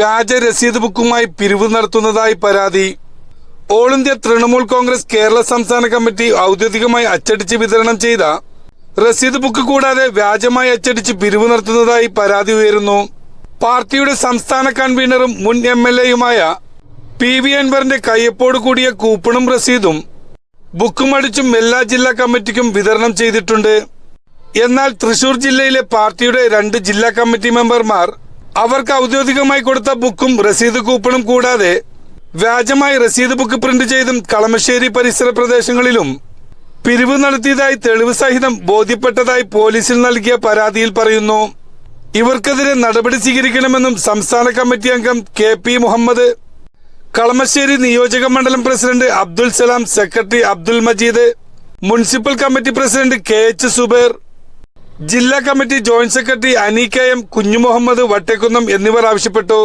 വ്യാജ രസീത് ബുക്കുമായി പിരിവ് നടത്തുന്നതായി പരാതി. ഓൾ ഇന്ത്യ തൃണമൂൽ കോൺഗ്രസ് കേരള സംസ്ഥാന കമ്മിറ്റി ഔദ്യോഗികമായി അച്ചടിച്ച് വിതരണം ചെയ്ത റസീത് ബുക്ക് കൂടാതെ വ്യാജമായി അച്ചടിച്ച് പിരിവ് നടത്തുന്നതായി പരാതി ഉയരുന്നു. പാർട്ടിയുടെ സംസ്ഥാന കൺവീനറും മുൻ എം എൽ എയുമായ പി വി അൻവറിന്റെ കയ്യൊപ്പോട് കൂടിയ കൂപ്പണും രസീതും ബുക്കും അടിച്ചും എല്ലാ ജില്ലാ കമ്മിറ്റിക്കും വിതരണം ചെയ്തിട്ടുണ്ട്. എന്നാൽ തൃശൂർ ജില്ലയിലെ പാർട്ടിയുടെ രണ്ട് ജില്ലാ കമ്മിറ്റി മെമ്പർമാർ അവർക്ക് ഔദ്യോഗികമായി കൊടുത്ത ബുക്കും രസീത് കൂപ്പണും കൂടാതെ വ്യാജമായി രസീത് ബുക്ക് പ്രിന്റ് ചെയ്തും കളമശ്ശേരി പരിസര പ്രദേശങ്ങളിലും പിരിവ് നടത്തിയതായി തെളിവ് സഹിതം ബോധ്യപ്പെട്ടതായി പോലീസിൽ നൽകിയ പരാതിയിൽ പറയുന്നു. ഇവർക്കെതിരെ നടപടി സ്വീകരിക്കണമെന്നും സംസ്ഥാന കമ്മിറ്റി അംഗം കെ പി മുഹമ്മദ് കളമശ്ശേരി നിയോജക മണ്ഡലം president Abdul Salam secretary Abdul Majeed municipal committee president K H Zubair ജില്ലാ committee joint secretary Ani K M Kunjumuhammad Vattekkunnam എന്നിവർ ആവശ്യപ്പെട്ടു